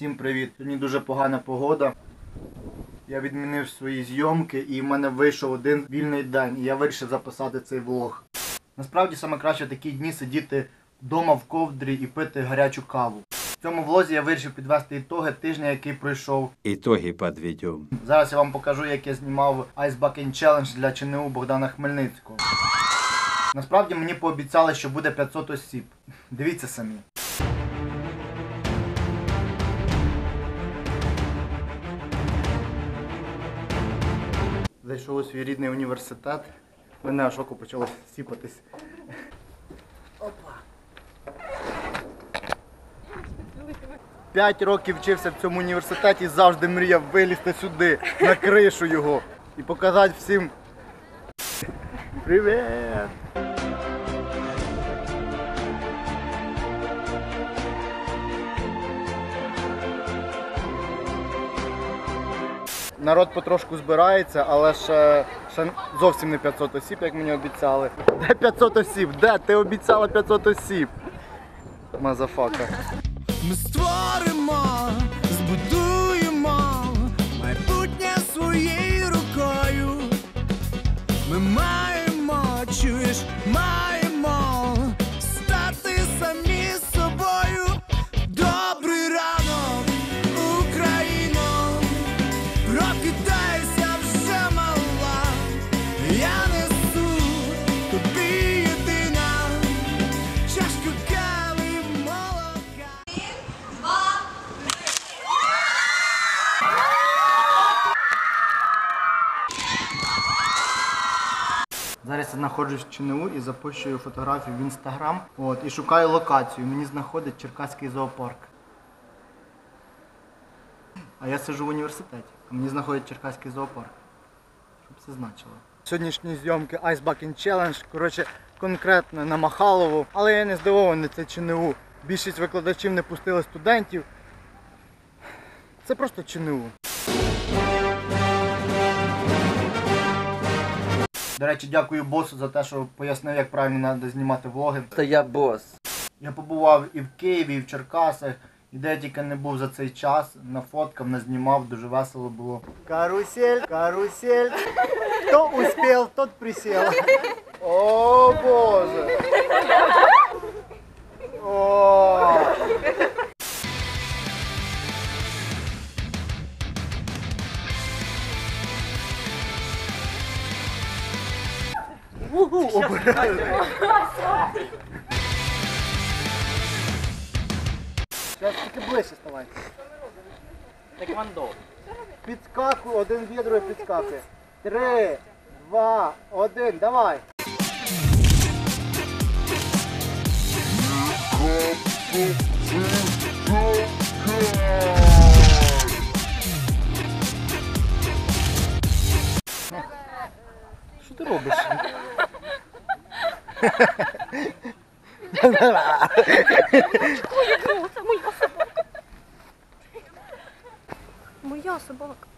Всім привіт! Сьогодні дуже погана погода. Я відмінив свої зйомки і в мене вийшов один вільний день. І я вирішив записати цей влог. Насправді саме краще в такі дні сидіти вдома в ковдрі і пити гарячу каву. В цьому влозі я вирішив підвести ітоги тижня, який пройшов. Итоги подведем. Зараз я вам покажу, як я знімав Ice Bucket Challenge для ЧНУ Богдана Хмельницького. Насправді мені пообіцяли, що буде 500 осіб. Дивіться самі. Зайшов у свій рідний університет. Мене аж око почало сіпатись. Опа. П'ять років вчився в цьому університеті і завжди мріяв вилізти сюди, на кришу його і показати всім. Привіт! Народ потрошку збирається, але ще, ще зовсім не 500 осіб, як мені обіцяли. Де 500 осіб? Де? Ти обіцяла 500 осіб. Мазафака. Ми створимо, збудуємо майбутнє своєю рукою. Ми маємо, чуєш, маємо Зараз я знаходжусь в ЧНУ і запущую фотографію в інстаграм. І шукаю локацію. Мені знаходить Черкаський зоопарк. А я сижу в університеті. А мені знаходить Черкаський зоопарк. Щоб це значило. Сьогоднішні зйомки Ice Bucket Challenge, коротше, конкретно на Махалову. Але я не здивований, це ЧНУ. Більшість викладачів не пустили студентів. Це просто ЧНУ. До речі, дякую босу за те, що пояснив, як правильно треба знімати влоги. Та я бос. Я побував і в Києві, і в Черкасах, і де я тільки не був за цей час, нафоткав, назнімав, дуже весело було. Карусель, карусель. Хто успів, тот присів. О, Зараз тільки ближче ставай. Теквандо. Підскакуй, один відро і підскакує. Три, два, один, давай. Що ти робиш? Моя собака. Моя собака.